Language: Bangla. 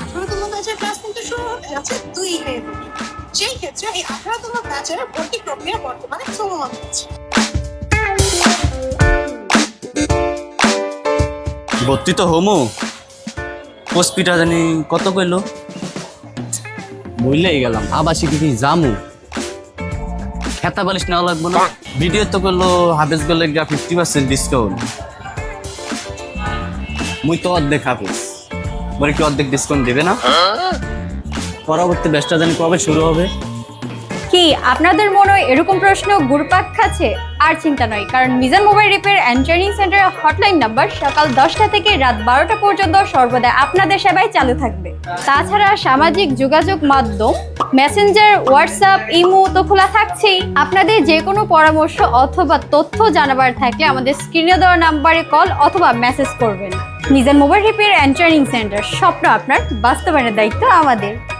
আঠারোতম ব্যাচের ক্লাস কিন্তু শুরু যাচ্ছে দুই মে সেই ক্ষেত্রে এই ব্যাচের ভর্তি প্রক্রিয়া বর্তমানে চলমান হচ্ছে। ভর্তি তো হোমো। হসপিটাল জানি কত কইলো? বুঝলেই গেলাম। আবাসিক কি জামু। খেতা বালিশ নেওয়া লাগবে না। ভিডিও তো করল হাফেজ গেলে ফিফটি পার্সেন্ট ডিসকাউন্ট মুই তো অর্ধেক হাফেজ। বলে কি অর্ধেক ডিসকাউন্ট দেবে না? পরবর্তী ব্যাচটা জানি কবে শুরু হবে? কি, আপনাদের মনে এরকম প্রশ্ন গুরপাক খাচ্ছে? আর চিন্তা নয়, কারণ Mizan mobile repair and training সেন্টারের হটলাইন নাম্বার সকাল দশটা থেকে রাত বারোটা পর্যন্ত সর্বদা আপনাদের সেবায় চালু থাকবে। তাছাড়া সামাজিক যোগাযোগ মাধ্যম মেসেঞ্জার হোয়াটসঅ্যাপ ইমো তো খোলা থাকছেই। আপনাদের যে কোনো পরামর্শ অথবা তথ্য জানাবার থাকলে আমাদের স্ক্রিনে দেওয়া নাম্বারে কল অথবা মেসেজ করবেন। Mizan mobile repair and training centre. স্বপ্ন আপনার বাস্তবায়নের দায়িত্ব আমাদের।